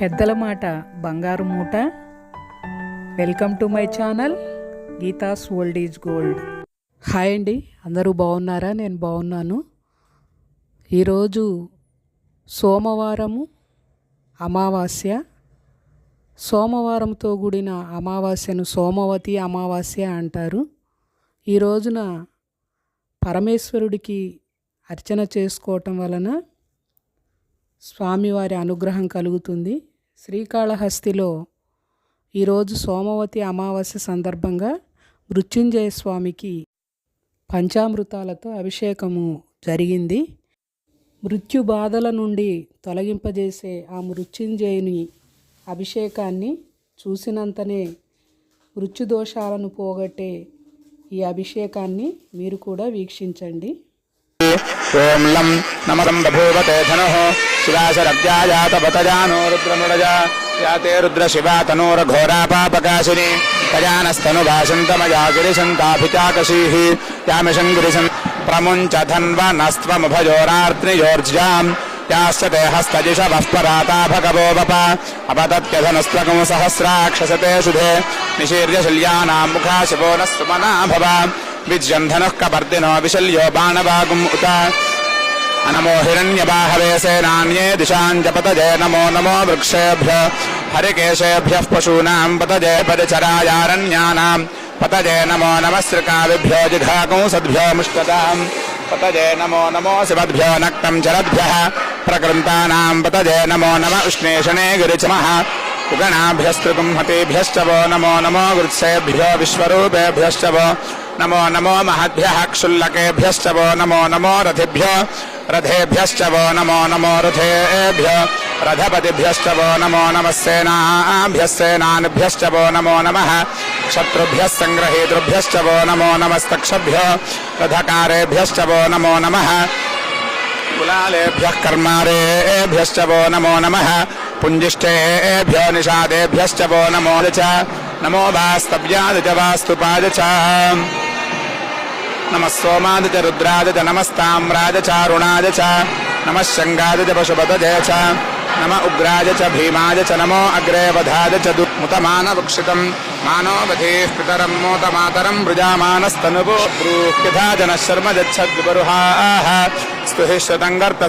పెద్దల మాట బంగారు మూట. Welcome to my channel Geetha's old is gold hi అండి అందరూ బాగున్నారా? నేను బాగున్నాను. ఈరోజు సోమవారము అమావాస్య. సోమవారంతో కూడిన అమావాస్యను సోమవతి అమావాస్య అంటారు. ఈ రోజున పరమేశ్వరుడికి అర్చన చేసుకోవటం వలన స్వామివారి అనుగ్రహం కలుగుతుంది. శ్రీకాళహస్తిలో ఈరోజు సోమవతి అమావాస్య సందర్భంగా మృత్యుంజయ స్వామికి పంచామృతాలతో అభిషేకము జరిగింది. మృత్యు బాధల నుండి తొలగింపజేసే ఆ మృత్యుంజయుని అభిషేకాన్ని చూసినంతనే మృత్యుదోషాలను పోగొట్టే ఈ అభిషేకాన్ని మీరు కూడా వీక్షించండి. ఓం లం నమరం బభూవతే ధను శివాశరబ్జాయాతపతజానో రుద్రమృడజా యాతే రుద్ర శివా తనూరఘోరాపాపకాశిని తజానస్తను భాషంతమజాగిరిశంతాభిచాకశీః యామిషంగిరిశం ప్రముంచ ధన్వనస్త్వముభయోరార్త్నియోర్జ్యాం యాశ్చ తే హస్తజిషవః పరాతాభకవోపప సహస్రాక్షసతే సుధే నిశీర్య శల్యానాం ముఖా శివో న సుమనా భవ విజ్యంధనుః కపర్దినో విశల్యో బాణవాగుం ఉత नमो हिरण्यबाहवे दिशा दिशाम् जपतजे नमो नमो वृक्षेभ्य हरिकेशेभ्यः पशूनाम् पतजे परिचरायारण्यानाम् पतजे नमो नमः श्रीकाविभ्यो जिघाकुंसद्भ्यो मुष्टताम् पतजे नमो नमो शिवद्भ्यो नक्तम् चरद्भ्यः पत पतजे नमो नम उष्णेशने गिरिचमः उगणाभ्यस्तृगुंहतेभ्यश्च वो नमो नमो वृत्सेभ्यो विश्वरूपेभ्यश्च वो नमो नमो महद्भ्यः क्षुल्लकेभ्यश्च वो नमो नमो रथिभ्यो रथेभ्यश्च वो नमो नमो रथेभ्य। रथपतिभ्यश्च वो नमो नमः सेनाभ्यः, सेनानिभ्यश्च वो नमो नमः। शत्रुभ्यः सङ्ग्रहेतृभ्यश्च वो नमो नमस्तक्षभ्य। रथकारेभ्यश्च वो नमो नमः। गुलालेभ्यः, कर्मारेभ्यश्च वो नमो नमः। पुञ्जिष्ठेभ्यो निषादेभ्यश्च वो नमो च। नमो वास्तव्याद च वास्तुपाद च। नमः सोमाद च रुद्राद च नमस्ताम्राद च अरुणाद च नमः शङ्गाद च पशुपतजय च नम उग्राय च भीमाय च नमो अग्रे वधाय च दुःमुतमानवक्षितम् मानोवधेः पितरम् मोतमातरम् वृजामानस्तनुवो ब्रूह्यथा जनः शर्म गच्छद्विबरुहाः स्तुहि श्रुतङ्गर्त